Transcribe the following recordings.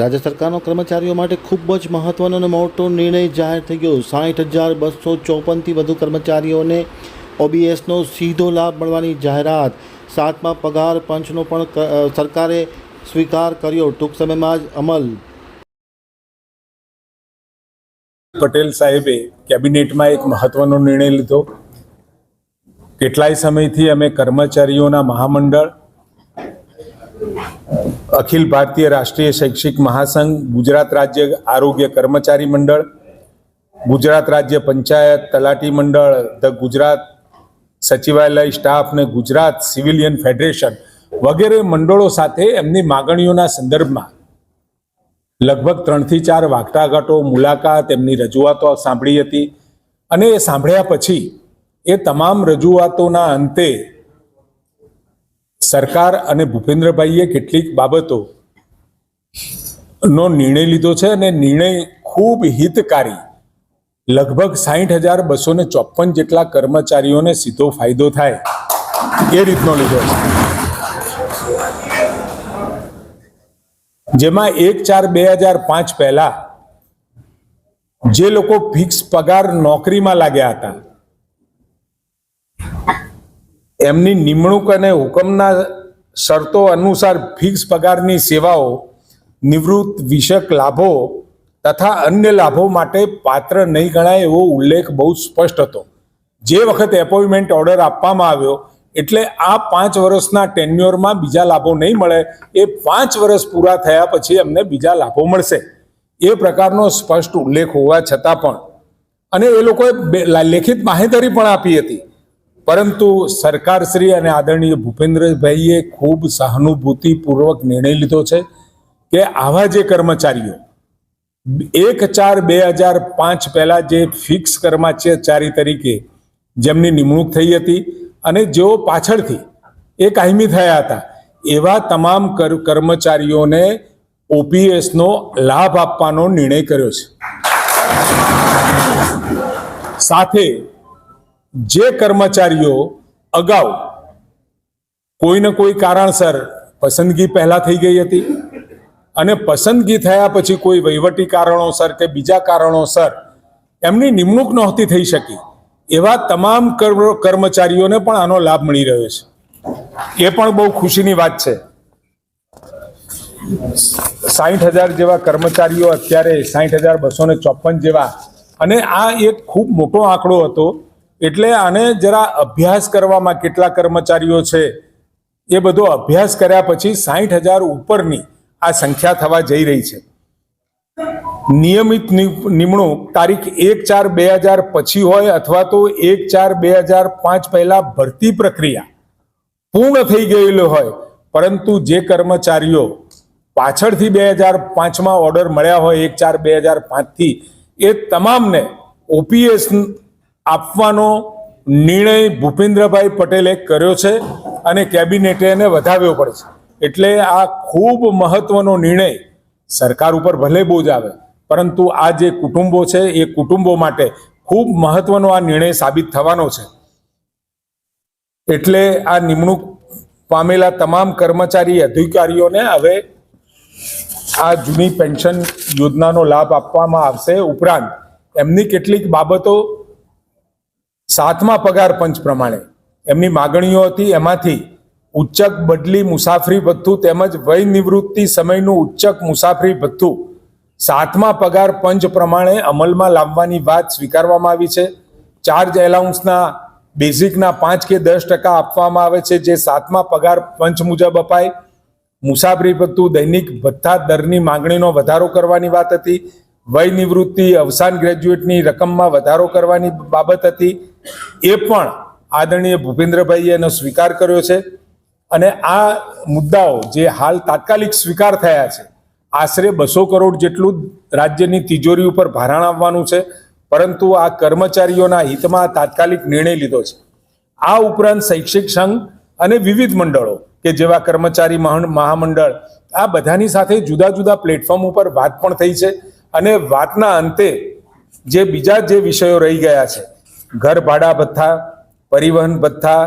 રાજ્ય સરકારનો કર્મચારીઓ માટે ખૂબ જ મહત્વનો અને મોટો નિર્ણય જાહેર થઈ ગયો. સાઠ હજાર બસો ચોપનથી વધુ કર્મચારીઓને ઓબીએસનો સીધો લાભ મળવાની જાહેરાત. સાતમા પગાર પંચનો પણ સરકારે સ્વીકાર કર્યો. ટૂંક સમયમાં જ અમલ. પટેલ સાહેબે કેબિનેટમાં એક મહત્વનો નિર્ણય લીધો. કેટલાય સમયથી અમે કર્મચારીઓના મહામંડળ અખિલ ભારતીય રાષ્ટ્રીય શૈક્ષિક મહાસંઘ, ગુજરાત રાજ્ય આરોગ્ય કર્મચારી મંડળ, ગુજરાત રાજ્ય પંચાયત તલાટી મંડળ, ધ ગુજરાત સચિવાલય સ્ટાફ ને ગુજરાત સિવિલિયન ફેડરેશન વગેરે મંડળો સાથે એમની માગણીઓના સંદર્ભમાં લગભગ ત્રણથી ચાર વાટાઘાટો, મુલાકાત, એમની રજૂઆતો સાંભળી હતી. અને એ સાંભળ્યા પછી એ તમામ રજૂઆતોના અંતે સરકાર અને ભૂપેન્દ્રભાઈએ કેટલીક બાબતો નો નિર્ણય લીધો છે અને નિર્ણય ખૂબ હિતકારી, લગભગ સાહીઠ હજાર બસો ને ચોપન જેટલા કર્મચારીઓને સીધો ફાયદો થાય એ રીતનો લીધો છે. જેમાં એક ચાર બે હજાર પાંચ પહેલા જે લોકો ફિક્સ પગાર નોકરીમાં લાગ્યા હતા એમની નિમણૂક અને હુકમના શરતો અનુસાર ફિક્સ પગારની સેવાઓ, નિવૃત્ત વિષયક લાભો તથા અન્ય લાભો માટે પાત્ર નહીં ગણાય એવો ઉલ્લેખ બહુ સ્પષ્ટ હતો. જે વખતે એપોઇન્ટમેન્ટ ઓર્ડર આપવામાં આવ્યો એટલે આ પાંચ વર્ષના ટેન્યુઅરમાં બીજા લાભો નહીં મળે, એ પાંચ વર્ષ પૂરા થયા પછી એમને બીજા લાભો મળશે. એ પ્રકારનો સ્પષ્ટ ઉલ્લેખ હોવા છતાં પણ. અને એ લોકોએ લેખિત માહિતી પણ આપી હતી. પરંતુ સરકારશ્રી અને આદરણીય ભૂપેન્દ્રભાઈએ ખૂબ સહાનુભૂતિપૂર્વક નિર્ણય લીધો છે કે આવા જે કર્મચારીઓ, એક ચાર બે હજાર પાંચ પહેલાં જે ફિક્સ કર્મચારી તરીકે જેમની નિમણૂક થઈ હતી અને જેઓ પાછળથી એ કાયમી થયા હતા, એવા તમામ કર્મચારીઓને ઓપીએસનો લાભ આપવાનો નિર્ણય કર્યો છે. સાથે જે કર્મચારીઓ અગાઉ કોઈને કોઈ કારણસર પસંદગી પહેલા થઈ ગઈ હતી અને પસંદગી થયા પછી કોઈ વહીવટી કારણોસર કે બીજા કારણોસર એમની નિમણૂક નહોતી થઈ શકી, એવા તમામ કર્મ- કર્મચારીઓને પણ આનો લાભ મળી રહ્યો છે. એ પણ બહુ ખુશીની વાત છે. સાહીઠ હજાર જેવા કર્મચારીઓ અત્યારે સાહીઠ હજાર બસો ને ચોપન જેવા, અને આ એક ખૂબ મોટો આંકડો હતો. એટલે આને જરા અભ્યાસ કરવામાં કેટલા કર્મચારીઓ છે, એ બધો અભ્યાસ કર્યા પછી સાહીઠ હજાર ઉપરની આ સંખ્યા થવા જઈ રહી છે. નિયમિત નિમણૂક તારીખ એક ચાર બે હજાર પછી હોય અથવા તો એક ચાર બે હજાર પાંચ પહેલા ભરતી પ્રક્રિયા પૂર્ણ થઈ ગયેલો હોય, પરંતુ જે કર્મચારીઓ પાછળથી બે હજાર પાંચમાં ઓર્ડર મળ્યા હોય, એક ચાર બે હજાર પાંચથી, એ તમામને ઓપીએસ આપવાનો નિર્ણય ભૂપેન્દ્રભાઈ પટેલે કર્યો છે અને કેબિનેટે એને વધાવ્યો પડે છે. એટલે આ ખૂબ મહત્વનો નિર્ણય સરકાર ઉપર ભલે બોજ આવે, પરંતુ આ જે કુટુંબો છે એ કુટુંબો માટે ખૂબ મહત્વનો આ નિર્ણય સાબિત થવાનો છે. એટલે આ નિમણૂક પામેલા તમામ કર્મચારી અધિકારીઓને હવે આ જૂની પેન્શન યોજનાનો લાભ આપવામાં આવશે ઉપરાંત એમની કેટલીક બાબતો સાતમા પગાર પંચ પ્રમાણે. એમની માગણીઓ હતી એમાંથી ઉચ્ચક બદલી મુસાફરી ભથ્થું તેમજ વય નિવૃત્તિ સમયનું ઉચ્ચક મુસાફરી ભથ્થું સાતમા પગાર પંચ પ્રમાણે અમલમાં લાવવાની વાત સ્વીકારવામાં આવી છે. ચાર્જ એલાઉન્સના બેઝિકના પાંચ કે દસ ટકા આપવામાં આવે છે જે સાતમા પગાર પંચ મુજબ અપાય. મુસાફરી ભથ્થું દૈનિક ભથ્થા દરની માંગણીનો વધારો કરવાની વાત હતી. વય નિવૃત્તિ અવસાન ગ્રેજ્યુએટની રકમમાં વધારો કરવાની બાબત હતી. એ પણ આદરણીય ભૂપેન્દ્રભાઈએ એનો સ્વીકાર કર્યો છે. અને આ મુદ્દાઓ જે હાલ તાત્કાલિક સ્વીકાર થયા છે, આશરે બસો કરોડ જેટલું રાજ્યની તિજોરી ઉપર ભારણ આવવાનું છે. પરંતુ આ કર્મચારીઓના હિતમાં તાત્કાલિક નિર્ણય લીધો છે. આ ઉપરાંત શૈક્ષિક સંઘ અને વિવિધ મંડળો કે જેવા કર્મચારી મહા- મહામંડળ, આ બધાની સાથે જુદા જુદા પ્લેટફોર્મ ઉપર વાત પણ થઈ છે. અને વાતના અંતે જે બીજા જે વિષયો રહી ગયા છે, ઘર ભાડા ભથ્થા, પરિવહન ભથ્થા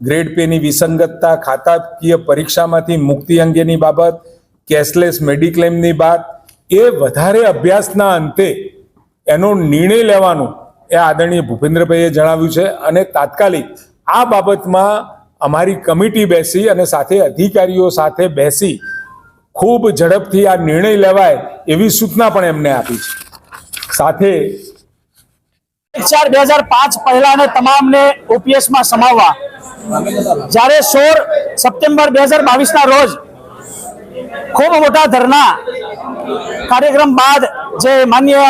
ગ્રેડ પેની વિસંગતતા, ખાતાકીય પરીક્ષામાંથી મુક્તિ અંગેની બાબત કેશલેસ મેડિક્લેમની વાત એ વધારે અભ્યાસના અંતે એનો નિર્ણય લેવાનું એ આદરણીય ભૂપેન્દ્રભાઈએ જણાવ્યું છે અને તાત્કાલિક આ બાબતમાં અમારી કમિટી બેસી અને સાથે અધિકારીઓ સાથે બેસી ખૂબ ઝડપથી આ નિર્ણય લેવાય એવી સૂચના પણ એમને આપી છે. સાથે ચાર બે હજાર પાંચ પહેલાને તમામને ઓપીએસમાં સમાવવા. જ્યારે સોળ સપ્ટેમ્બર બે હજાર બાવીસના રોજ ખૂબ મોટા ધરના કાર્યક્રમ બાદ જે માન્ય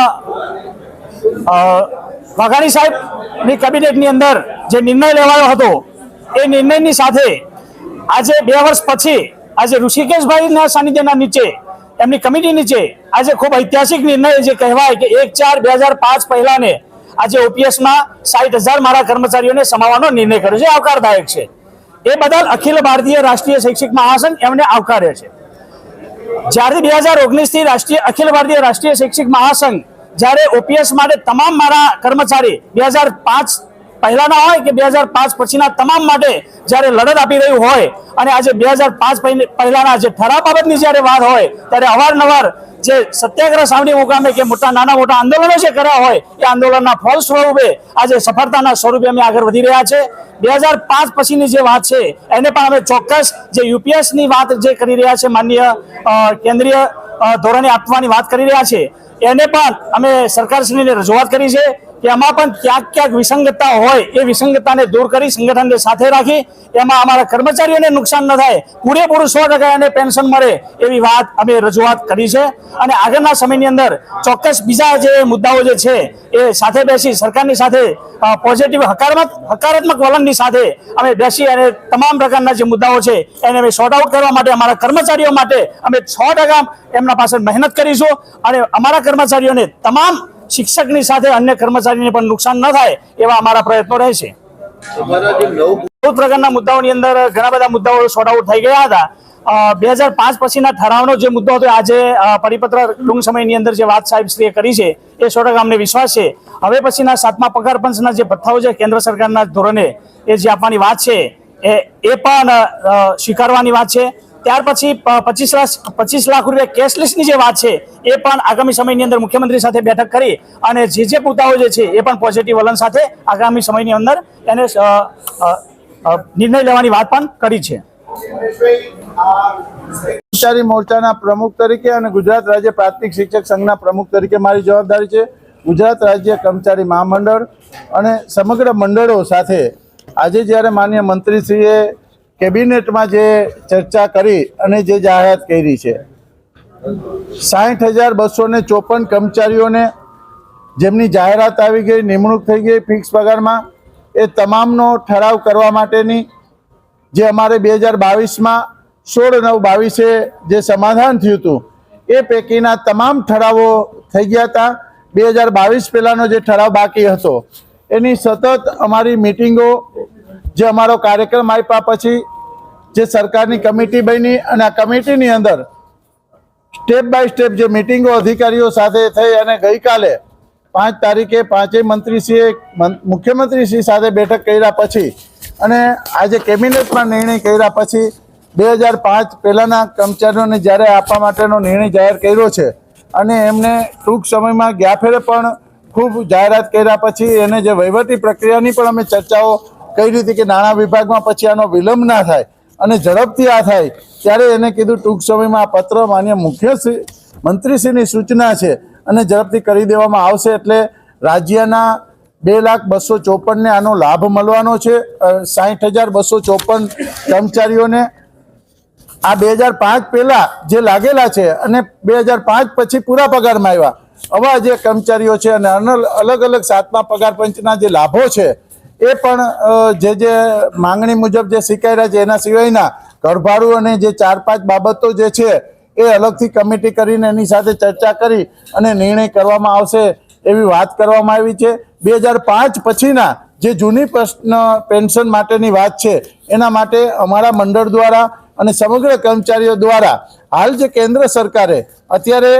વાઘાણી સાહેબની કેબિનેટની અંદર જે નિર્ણય લેવાયો હતો, એ નિર્ણયની સાથે આજે બે વર્ષ પછી આજે ઋષિકેશભાઈના સાનિધ્યના નીચે, એમની કમિટી નીચે આજે ખૂબ ઐતિહાસિક નિર્ણય જે કહેવાય કે એક ચાર બે હજાર પાંચ પહેલાને આજે ઓપીએસમાં સાઠ હજાર મારા કર્મચારીઓને સમાવવાનો નિર્ણય કર્યો છે, આવકારદાયક છે. એ બદલ અખિલ ભારતીય રાષ્ટ્રીય શૈક્ષિક મહાસંઘ એમને આવકારે છે. જ્યારે બે હજાર ઓગણીસથી રાષ્ટ્રીય અખિલ ભારતીય રાષ્ટ્રીય શૈક્ષિક મહાસંઘ જ્યારે ઓપીએસ માટે તમામ મારા કર્મચારી બે હજાર પાંચ પહેલાના હોય કે બે હજાર પાંચ પછીના તમામ માટે જ્યારે લડત આપી રહ્યું હોય અને આજે બે હજાર પાંચ પહેલાના જે ઠરાવ બાબતની જ્યારે વાત હોય, ત્યારે અવારનવાર જે સત્યાગ્રહ સાવડી મુકામે કે મોટા નાના મોટા આંદોલનો જે કર્યા હોય, એ આંદોલનના ફળ સ્વરૂપે આજે સફળતાના સ્વરૂપે અમે આગળ વધી રહ્યા છે. બે હજાર પાંચ પછીની જે વાત છે, એને પણ અમે ચોક્કસ જે યુપીએસની વાત જે કરી રહ્યા છે, માનનીય કેન્દ્રીય ધોરણે આપવાની વાત કરી રહ્યા છે. એને પણ અમે સરકારશ્રીને રજૂઆત કરી છે. કે એમાં પણ ક્યાંક ક્યાંક વિસંગતતા હોય, એ વિસંગતતાને દૂર કરી સંગઠનને સાથે રાખી, એમાં અમારા કર્મચારીઓને નુકસાન ન થાય પૂરેપૂરું સો ટકા એને પેન્શન મળે એવી વાત અમે રજૂઆત કરી છે. અને આગળના સમયની અંદર ચોક્કસ બીજા જે મુદ્દાઓ જે છે, એ સાથે બેસી સરકારની સાથે પોઝિટિવ હકારાત્મક હકારાત્મક વલણની સાથે અમે બેસી અને તમામ પ્રકારના જે મુદ્દાઓ છે, એને અમે સોર્ટ આઉટ કરવા માટે અમારા કર્મચારીઓ માટે અમે છ ટકા એમના પાસે મહેનત કરીશું. અને અમારા કર્મચારીઓને તમામ શિક્ષકની સાથે અન્ય કર્મચારીને પણ નુકસાન ન થાય એવા અમારા પ્રયત્નો રહેશે. બહુ પ્રકારના મુદ્દાઓની અંદર ઘણા બધા મુદ્દાઓ સોર્ટ આઉટ થઈ ગયા હતા. બે હજાર પાંચ પછીના ઠરાવનો જે મુદ્દો હતો આજે પરિપત્ર ટૂંક સમયની અંદર જે વાત સાહેબ શ્રીએ કરી છે એ સો ટકા અમને વિશ્વાસ છે. હવે પછીના સાતમા પગાર પંચના જે ભથ્થાઓ છે કેન્દ્ર સરકારના ધોરણે એ જે આપવાની વાત છે એ એ પણ સ્વીકારવાની વાત છે. ત્યાર પછી પચીસ લાખ પચીસ લાખ રૂપિયા કેશલેસની જે વાત છે, એ પણ આગામી સમયની અંદર મુખ્યમંત્રી સાથે બેઠક કરી અને જે જે મુદ્દાઓ જે છે, એ પણ પોઝિટિવ વલણ સાથે આગામી સમયની અંદર એને નિર્ણય લેવાની વાત પણ કરી છે. કર્મચારી મોરચાના પ્રમુખ તરીકે અને ગુજરાત રાજ્ય પ્રાથમિક શિક્ષક સંઘના પ્રમુખ તરીકે મારી જવાબદારી છે. ગુજરાત રાજ્ય કર્મચારી મહામંડળ અને સમગ્ર મંડળો સાથે આજે જ્યારે માન્ય મંત્રીશ્રીએ કેબિનેટમાં જે ચર્ચા કરી અને જે જાહેરાત કરી છે. સાઠ હજાર બસો ને ચોપન કર્મચારીઓને જેમની જાહેરાત આવી ગઈ, નિમણૂક થઈ ગઈ ફિક્સ પગારમાં, એ તમામનો ઠરાવ કરવા માટેની જે અમારે બે હજાર બાવીસમાં સોળ નવ બાવીસે જે સમાધાન થયું હતું, એ પૈકીના તમામ ઠરાવો થઈ ગયા હતા. બે હજાર બાવીસ પહેલાંનો જે ઠરાવ બાકી હતો, એની સતત અમારી મિટિંગો જે અમારો કાર્યક્રમ આપ્યા પછી જે સરકારની કમિટી બની અને આ કમિટીની અંદર સ્ટેપ બાય સ્ટેપ જે મિટિંગો અધિકારીઓ સાથે થઈ અને ગઈકાલે પાંચ તારીખે પાંચેય મંત્રીશ્રીએ મુખ્યમંત્રીશ્રી સાથે બેઠક કર્યા પછી અને આજે કેબિનેટમાં નિર્ણય કર્યા પછી બે હજાર પાંચ પહેલાંના કર્મચારીઓને જ્યારે આપવા માટેનો નિર્ણય જાહેર કર્યો છે અને એમને ટૂંક સમયમાં ગ્યાફેરે પણ ખૂબ જાહેરાત કર્યા પછી એને જે વહીવટી પ્રક્રિયાની પણ અમે ચર્ચાઓ કરી રીતે કે નાણાં વિભાગમાં પછી આનો વિલંબ ના થાય અને ઝડપથી આ થાય, ત્યારે એને કીધું, ટૂંક સમયમાં આ પત્ર માન્ય મુખ્ય શ્રી- મંત્રીશ્રીની સૂચના છે અને ઝડપથી કરી દેવામાં આવશે એટલે રાજ્યના બે લાખ બસો ચોપનને આનો લાભ મળવાનો છે સાહીઠ હજાર બસો ચોપન કર્મચારીઓને. આ બે હજાર પાંચ પહેલાં જે લાગેલા છે અને બે હજાર પાંચ પછી પૂરા પગારમાં આવ્યા. આવા જે કર્મચારીઓ છે અને અલગ અલગ સાતમા પગાર પંચના જે લાભો છે એ પણ જે જે માંગણી મુજબ જે સ્વીકાર્યા છે, એના સિવાયના ઘરભાડું અને જે ચાર, પાંચ બાબતો જે છે, એ અલગથી કમિટી કરીને એની સાથે ચર્ચા કરી અને નિર્ણય કરવામાં આવશે એવી વાત કરવામાં આવી છે. બે હજાર પાંચ પછીના જે જૂની પ્રશ્ન, પેન્શન માટેની વાત છે, એના માટે અમારા મંડળ દ્વારા અને સમગ્ર કર્મચારીઓ દ્વારા હાલ જે કેન્દ્ર સરકારે અત્યારે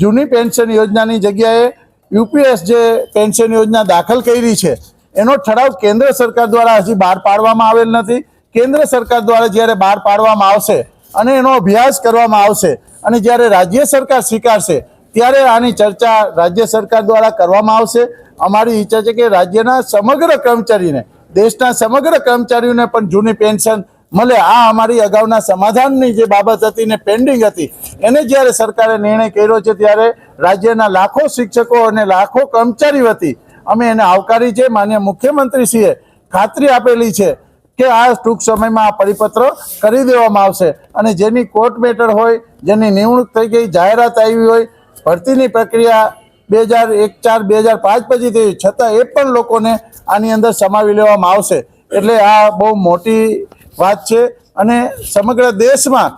જૂની પેન્શન યોજનાની જગ્યાએ યુપીએસ જે પેન્શન યોજના દાખલ કરી છે એનો ઠરાવ કેન્દ્ર સરકાર દ્વારા હજી બહાર પાડવામાં આવેલ નથી. કેન્દ્ર સરકાર દ્વારા જ્યારે બહાર પાડવામાં આવશે અને એનો અભ્યાસ કરવામાં આવશે અને જ્યારે રાજ્ય સરકાર સ્વીકારશે, ત્યારે આની ચર્ચા રાજ્ય સરકાર દ્વારા કરવામાં આવશે. અમારી ઈચ્છા છે કે રાજ્યના સમગ્ર કર્મચારીને, દેશના સમગ્ર કર્મચારીઓને પણ જૂની પેન્શન મળે. આ અમારી અગાઉના સમાધાનની જે બાબત હતી ને પેન્ડિંગ હતી, એને જ્યારે સરકારે નિર્ણય કર્યો છે, ત્યારે રાજ્યના લાખો શિક્ષકો અને લાખો કર્મચારી વતી અમે એને આવકારી છે. માન્ય મુખ્યમંત્રીશ્રીએ ખાતરી આપેલી છે કે આ ટૂંક સમયમાં આ પરિપત્ર કરી દેવામાં આવશે. અને જેની કોર્ટ મેટર હોય, જેની નિમણૂક થઈ ગઈ, જાહેરાત આવી હોય, ભરતીની પ્રક્રિયા બે હજાર એક ચાર, બે હજાર પાંચ પછી થઈ છતાં એ પણ લોકોને આની અંદર સમાવી લેવામાં આવશે. એટલે આ બહુ મોટી વાત છે. અને સમગ્ર દેશમાં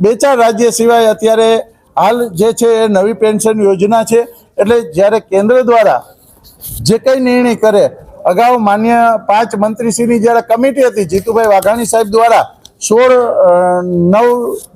બે ચાર રાજ્ય સિવાય અત્યારે હાલ જે છે એ નવી પેન્શન યોજના છે. એટલે જ્યારે કેન્દ્ર દ્વારા જે કંઈ નિર્ણય કરે. અગાઉ માન્ય પાંચ મંત્રીશ્રીની જ્યારે કમિટી હતી, જીતુભાઈ વાઘાણી સાહેબ દ્વારા સોળ નવ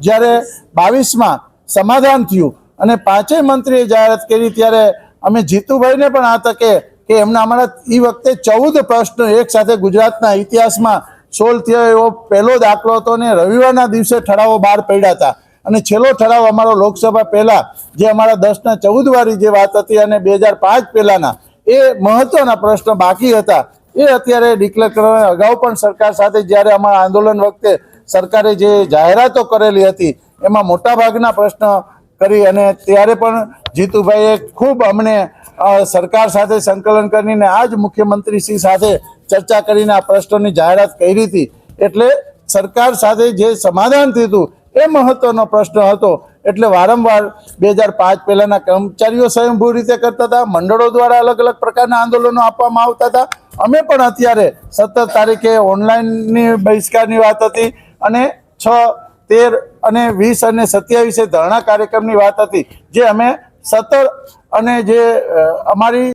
જ્યારે બાવીસમાં સમાધાન થયું અને પાંચેય મંત્રીએ જાહેરાત કરી ત્યારે અમે જીતુભાઈને પણ આ તકે કે એમના અમારા એ વખતે ચૌદ પ્રશ્નો એક સાથે ગુજરાતના ઇતિહાસમાં સોલ્વ થયો એવો પહેલો દાખલો હતો ને રવિવારના દિવસે ઠરાવો બહાર પડ્યા હતા. અને છેલ્લો ઠરાવ અમારો લોકસભા પહેલાં, જે અમારા દસના ચૌદ વાળી જે વાત હતી અને બે હજાર પાંચ પહેલાના એ મહત્વના પ્રશ્નો બાકી હતા. એ અત્યારે ડિક્લેર કરવા અગાઉ પણ સરકાર સાથે જ્યારે અમારા આંદોલન વખતે સરકારે જે જાહેરાતો કરેલી હતી, એમાં મોટાભાગના પ્રશ્ન કરી અને ત્યારે પણ જીતુભાઈએ ખૂબ અમને સરકાર સાથે સંકલન કરીને આ જ મુખ્યમંત્રીશ્રી સાથે ચર્ચા કરીને આ પ્રશ્નોની જાહેરાત કરી હતી. એટલે સરકાર સાથે જે સમાધાન થયું એ મહત્વનો પ્રશ્ન હતો. એટલે વારંવાર બે હજાર પાંચ પહેલાના કર્મચારીઓ સ્વયંભૂ રીતે કરતા હતા. મંડળો દ્વારા અલગ અલગ પ્રકારના આંદોલનો આપવામાં આવતા હતા. અમે પણ અત્યારે સત્તર તારીખે ઓનલાઈનની બહિષ્કારની વાત હતી અને છ, તેર અને વીસ અને સત્યાવીસે ધરણા કાર્યક્રમની વાત હતી. જે અમે સત્તર અને જે અમારી